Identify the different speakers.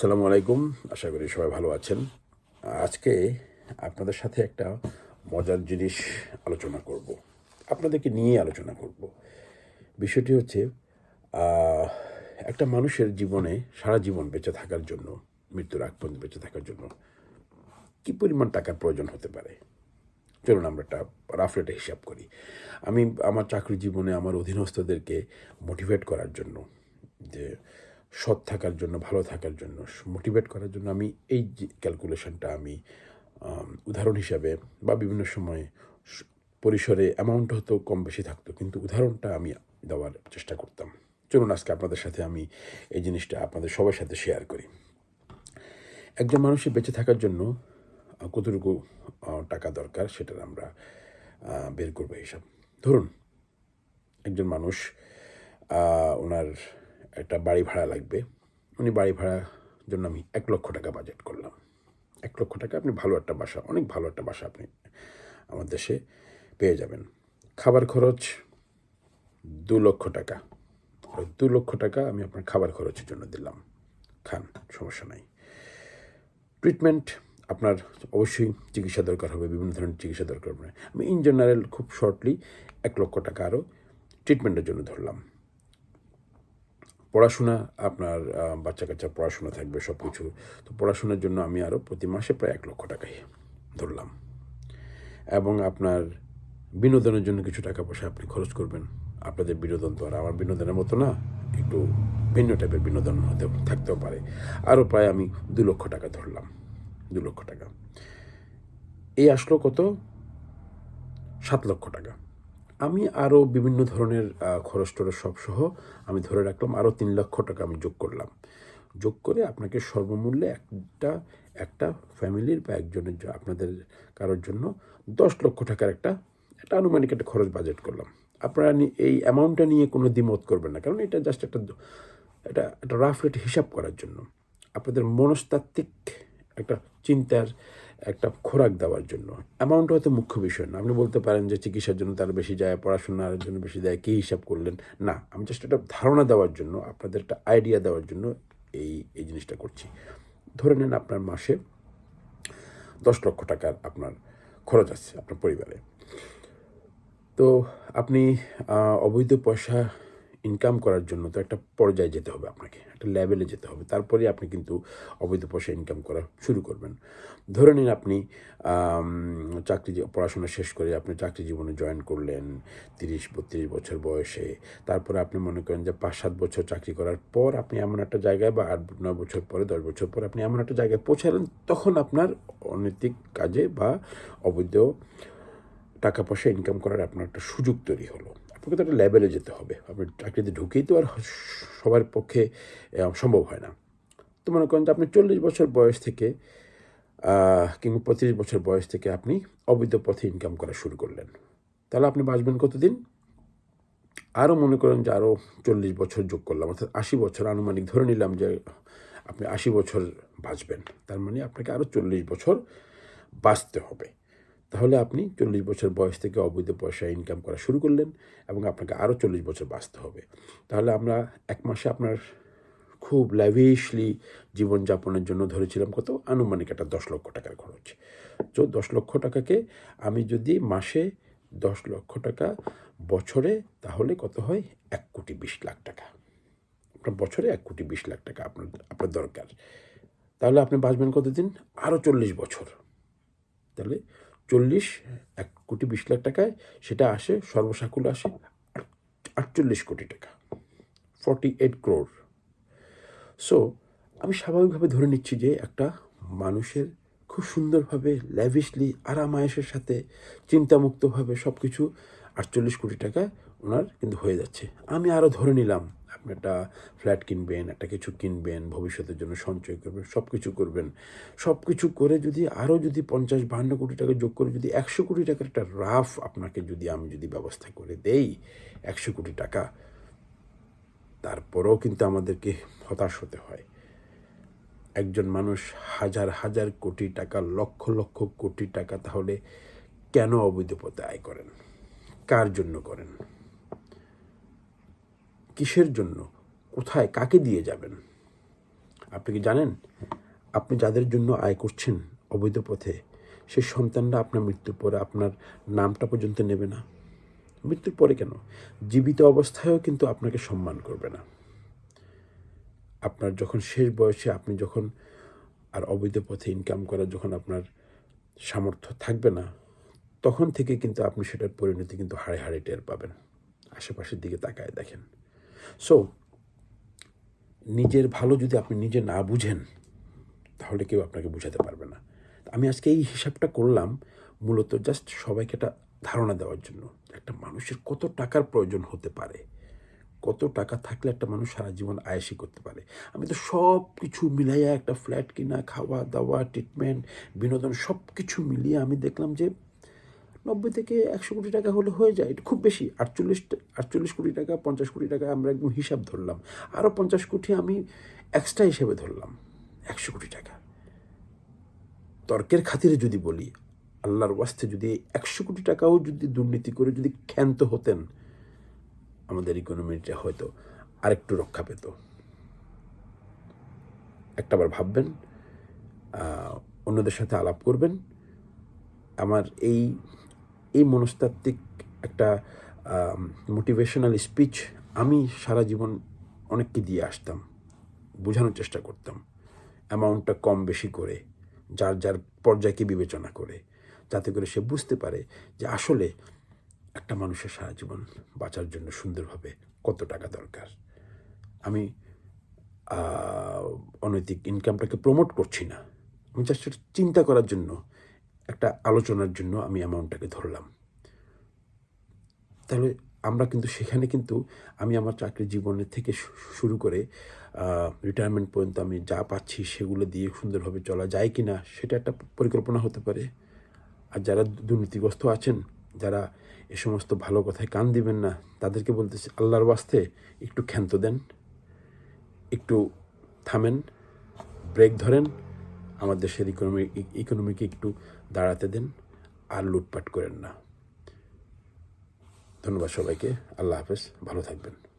Speaker 1: আসসালামু আলাইকুম। আশা করি সবাই ভালো আছেন। আজকে আপনাদের সাথে একটা মজার জিনিস আলোচনা করব। আপনাদেরকে নিয়ে আলোচনা করব। বিষয়টি হচ্ছে একটা মানুষের জীবনে, সারা জীবন বেঁচে থাকার জন্য, মৃত্যুর আগ পর্যন্ত বেঁচে থাকার জন্য কী পরিমাণ টাকার প্রয়োজন হতে পারে? চলুন আমরা একটা রাফ রেটে হিসাব করি। আমি আমার চাকরি জীবনে আমার অধীনস্থদেরকে মোটিভেট করার জন্য যে সৎ থাকার জন্য, ভালো থাকার জন্য মোটিভেট করার জন্য আমি এই ক্যালকুলেশনটা আমি উদাহরণ হিসাবে বা বিভিন্ন সময় পরিসরে অ্যামাউন্ট হয়তো কম বেশি থাকতো, কিন্তু উদাহরণটা আমি দেওয়ার চেষ্টা করতাম। চলুন আজকে আপনাদের সাথে আমি এই জিনিসটা আপনাদের সবার সাথে শেয়ার করি। একজন মানুষের বেঁচে থাকার জন্য কতটুকু টাকা দরকার সেটার আমরা বের করব হিসাব। ধরুন, একজন মানুষ ওনার একটা বাড়ি ভাড়া লাগবে। উনি বাড়ি ভাড়ার জন্য আমি এক লক্ষ টাকা বাজেট করলাম। এক লক্ষ টাকা আপনি ভালো একটা বাসা, অনেক ভালো একটা বাসা আপনি আমার দেশে পেয়ে যাবেন। খাবার খরচ দু লক্ষ টাকা। দু লক্ষ টাকা আমি আপনার খাবার খরচের জন্য দিলাম। খান, সমস্যা নাই। ট্রিটমেন্ট আপনার অবশ্যই চিকিৎসা দরকার হবে, বিভিন্ন ধরনের চিকিৎসা দরকার হবে। আমি ইন জেনারেল খুব শর্টলি এক লক্ষ টাকা আরও ট্রিটমেন্টের জন্য ধরলাম। পড়াশোনা, আপনার বাচ্চা কাচ্চা পড়াশোনা থাকবে সব কিছু তো পড়াশোনার জন্য আমি আরও প্রতি মাসে প্রায় এক লক্ষ টাকাই ধরলাম। এবং আপনার বিনোদনের জন্য কিছু টাকা পয়সা আপনি খরচ করবেন। আপনাদের বিনোদন তো আর আমার বিনোদনের মতো না, একটু ভিন্ন টাইপের বিনোদন হতে, থাকতেও পারে। আরও প্রায় আমি দু লক্ষ টাকা ধরলাম, দু লক্ষ টাকা। এই আসলো কত? সাত লক্ষ টাকা। আমি আরও বিভিন্ন ধরনের খরচ টরচ সব সহ আমি ধরে রাখলাম আরও তিন লক্ষ টাকা আমি যোগ করলাম। যোগ করে আপনাকে সর্বমূল্যে একটা একটা ফ্যামিলির বা একজনের আপনাদের কারোর জন্য দশ লক্ষ টাকার একটা একটা আনুমানিক একটা খরচ বাজেট করলাম। আপনারা এই অ্যামাউন্টটা নিয়ে কোনো দ্বিমত করবেন না, কারণ এটা জাস্ট একটা এটা, একটা রাফ রেট হিসাব করার জন্য। আপনাদের মনস্তাত্ত্বিক একটা চিন্তার একটা খোরাক দেওয়ার জন্য। অ্যামাউন্ট হয়তো মুখ্য বিষয় না। আপনি বলতে পারেন যে চিকিৎসার জন্য তার বেশি যায়, পড়াশোনার জন্য বেশি দেয়, কী হিসাব করলেন? না, আমি জাস্ট একটা ধারণা দেওয়ার জন্য, আপনাদের একটা আইডিয়া দেওয়ার জন্য এই এই জিনিসটা করছি। ধরে নেন আপনার মাসে দশ লক্ষ টাকার আপনার খরচ আছে, আপনার পরিবারে। তো আপনি অবৈধ পয়সা ইনকাম করার জন্য তো একটা পর্যায়ে যেতে হবে আপনাকে, একটা লেভেলে যেতে হবে। তারপরে আপনি কিন্তু অবৈধ পয়সা ইনকাম করা শুরু করবেন। ধরে নিন আপনি চাকরি পড়াশোনা শেষ করে আপনি চাকরি জীবনে জয়েন করলেন তিরিশ, বত্রিশ বছর বয়সে। তারপরে আপনি মনে করেন যে পাঁচ, সাত বছর চাকরি করার পর আপনি এমন একটা জায়গায় বা আট নয় বছর পরে, দশ বছর পরে আপনি এমন একটা জায়গায় পৌঁছালেন, তখন আপনার অনৈতিক কাজে বা অবৈধ টাকা পয়সা ইনকাম করার আপনার একটা সুযোগ তৈরি হলো। আপনাকে তো একটা লেভেলে যেতে হবে। আপনি চাকরিতে ঢুকেই তো আর সবার পক্ষে সম্ভব হয় না। তো মনে করেন যে আপনি চল্লিশ বছর বয়স থেকে কিংবা পঁচিশ বছর বয়স থেকে আপনি অবৈধ পথে ইনকাম করা শুরু করলেন। তাহলে আপনি বাঁচবেন কতদিন? আরও মনে করেন যে আরও চল্লিশ বছর যোগ করলাম, অর্থাৎ আশি বছর আনুমানিক ধরে নিলাম যে আপনি আশি বছর বাঁচবেন। তার মানে আপনাকে আরও চল্লিশ বছর বাঁচতে হবে। তাহলে আপনি চল্লিশ বছর বয়স থেকে অবৈধ পয়সা ইনকাম করা শুরু করলেন এবং আপনাকে আরও চল্লিশ বছর বাঁচতে হবে। তাহলে আমরা এক মাসে আপনার খুব ল্যাভিশলি জীবনযাপনের জন্য ধরেছিলাম কত? আনুমানিক একটা দশ লক্ষ টাকার খরচ। তো দশ লক্ষ টাকাকে আমি যদি মাসে দশ লক্ষ টাকা বছরে, তাহলে কত হয়? এক কোটি বিশ লাখ টাকা। আপনার বছরে এক কোটি বিশ লাখ টাকা আপনার আপনার দরকার। তাহলে আপনি বাঁচবেন কতদিন? আরও চল্লিশ বছর। তাহলে চল্লিশ, এক কোটি বিশ লাখ টাকায় সেটা আসে সর্বসাকুল আসে আটচল্লিশ কোটি টাকা ফর্টি এইট ক্রোর সো আমি স্বাভাবিকভাবে ধরে নিচ্ছি যে একটা মানুষের খুব সুন্দরভাবে ল্যাভিশলি আরামায়েশের সাথে চিন্তামুক্তভাবে সব কিছু আটচল্লিশ কোটি টাকা ওনার কিন্তু হয়ে যাচ্ছে। আমি আরও ধরে নিলাম একটা ফ্ল্যাট কিনবেন, একটা কিছু কিনবেন, ভবিষ্যতের জন্য সঞ্চয় করবেন সব কিছু করবেন। সব কিছু করে যদি আরও যদি পঞ্চাশ বাহান্ন কোটি টাকা যোগ করে যদি একশো কোটি টাকার একটা রাফ আপনাকে যদি আমি যদি ব্যবস্থা করে দেই, একশো কোটি টাকা, তারপরেও কিন্তু আমাদেরকে হতাশ হতে হয়। একজন মানুষ হাজার হাজার কোটি টাকা, লক্ষ লক্ষ কোটি টাকা তাহলে কেন অবৈধ পথে আয় করেন? কার জন্য করেন? কিসের জন্য? কোথায়? কাকে দিয়ে যাবেন? আপনি কি জানেন? আপনি যাদের জন্য আয় করছেন অবৈধ পথে, সেই সন্তানরা আপনার মৃত্যুর পরে আপনার নামটা পর্যন্ত নেবে না। মৃত্যুর পরে কেন? জীবিত অবস্থায়ও কিন্তু আপনাকে সম্মান করবে না। আপনার যখন শেষ বয়সে আপনি যখন আর অবৈধ পথে ইনকাম করার যখন আপনার সামর্থ্য থাকবে না, তখন থেকে কিন্তু আপনি সেটার পরিণতি কিন্তু হাড়ে হাড়ে টের পাবেন। আশেপাশের দিকে তাকায় দেখেন। সো নিজের ভালো যদি আপনি নিজে না বুঝেন, তাহলে কেউ আপনাকে বুঝাতে পারবে না। আমি আজকে এই হিসাবটা করলাম মূলত জাস্ট সবাইকে একটা ধারণা দেওয়ার জন্য, একটা মানুষের কত টাকার প্রয়োজন হতে পারে, কত টাকা থাকলে একটা মানুষ সারা জীবন আয়েসি করতে পারে। আমি তো সব কিছু মিলাইয়া একটা ফ্ল্যাট কিনা খাওয়া দাওয়া ট্রিটমেন্ট বিনোদন সব কিছু মিলিয়ে আমি দেখলাম যে নব্বই থেকে একশো কোটি টাকা হলে হয়ে যায় এটা খুব বেশি। আটচল্লিশ আটচল্লিশ কোটি টাকা, পঞ্চাশ কোটি টাকা আমরা একদম হিসাব ধরলাম। আরও পঞ্চাশ কোটি আমি এক্সট্রা হিসেবে ধরলাম, একশো কোটি টাকা। তর্কের খাতিরে যদি বলি, আল্লাহর ওয়াস্তে যদি একশো কোটি টাকাও যদি দুর্নীতি করে যদি ক্ষান্ত হতেন, আমাদের ইকোনমিটা হয়তো আরেকটু রক্ষা পেত। একটাবার ভাববেন অন্যদের সাথে আলাপ করবেন। আমার এই এই মনস্তাত্ত্বিক একটা মোটিভেশনাল স্পিচ আমি সারা জীবন অনেককে দিয়ে আসতাম, বোঝানোর চেষ্টা করতাম অ্যামাউন্টটা কম বেশি করে, যার যার পর্যায়কে বিবেচনা করে, যাতে করে সে বুঝতে পারে যে আসলে একটা মানুষের সারা জীবন বাঁচার জন্য সুন্দরভাবে কত টাকা দরকার। আমি অনৈতিক ইনকামটাকে প্রমোট করছি না। আমি জাস্ট চিন্তা করার জন্য একটা আলোচনার জন্য আমি অ্যামাউন্টটাকে ধরলাম। তাহলে আমরা কিন্তু সেখানে কিন্তু আমি আমার চাকরি জীবনের থেকে শুরু করে রিটায়ারমেন্ট পর্যন্ত আমি যা পাচ্ছি সেগুলো দিয়ে সুন্দরভাবে চলা যায় কি না সেটা একটা পরিকল্পনা হতে পারে। আর যারা দুর্নীতিগ্রস্ত আছেন, যারা এ সমস্ত ভালো কথায় কান দিবেন না, তাদেরকে বলতেছি, আল্লাহর বাস্তে একটু ক্ষান্ত দেন, একটু থামেন ব্রেক ধরেন আমার দেশের ইকোনমি ইকোনমিকে একটু দাঁড়াতে দিন আর লুটপাট করেন না। ধন্যবাদ সবাইকে। আল্লাহ হাফেজ। ভালো থাকবেন।